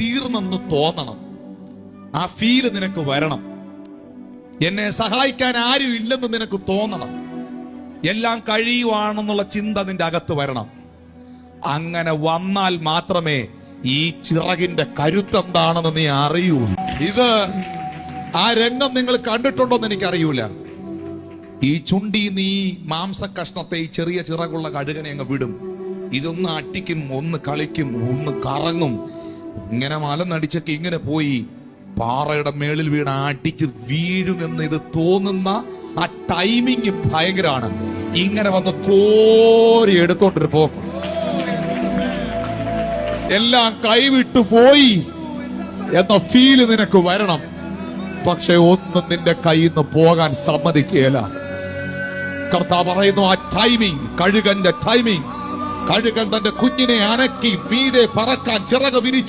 തീർന്നെന്ന് തോന്നണം. ആ ഫീൽ നിനക്ക് വരണം. എന്നെ സഹായിക്കാൻ ആരും ഇല്ലെന്ന് നിനക്ക് തോന്നണം. എല്ലാം കഴിയുവാണെന്നുള്ള ചിന്ത നിന്റെ അകത്ത് വരണം. അങ്ങനെ വന്നാൽ മാത്രമേ ഈ ചിറകിന്റെ കരുത്തെന്താണെന്ന് നീ അറിയൂ ഇത് ആ രംഗം നിങ്ങൾ കണ്ടിട്ടുണ്ടോ എന്ന് എനിക്കറിയൂല. ഈ ചുണ്ടി നീ മാംസ കഷ്ണത്തെ ഈ ചെറിയ ചിറകുള്ള കഴുകനെ അങ്ങ് വിടും. ഇതൊന്ന് അട്ടിക്കും ഒന്ന് കളിക്കും ഒന്ന് കറങ്ങും. ഇങ്ങനെ മലനടിച്ചൊക്കെ ഇങ്ങനെ പോയി പാറയുടെ മേളിൽ വീണ് അടിച്ച് വീഴുമെന്ന് ഇത് തോന്നുന്ന ആ ടൈമിങ് ഭയങ്കരമാണ്. ഇങ്ങനെ വന്ന് കോരി എടുത്തോണ്ടൊരു പോ. എല്ലാം കൈവിട്ടു പോയി എന്ന ഫീൽ നിനക്ക് വരണം. പക്ഷെ ഒന്നും നിന്റെ കയ്യിൽ നിന്ന് പോകാൻ സമ്മതിക്കുകയില്ല. കർത്താവ് പറയുന്നു ആ ടൈമിങ് കഴുകന്റെ ടൈമിങ് കഴുകൻ തന്റെ കുഞ്ഞിനെ അനക്കി മീതെ പറക്കാൻ ചിറക് വിരിച്ച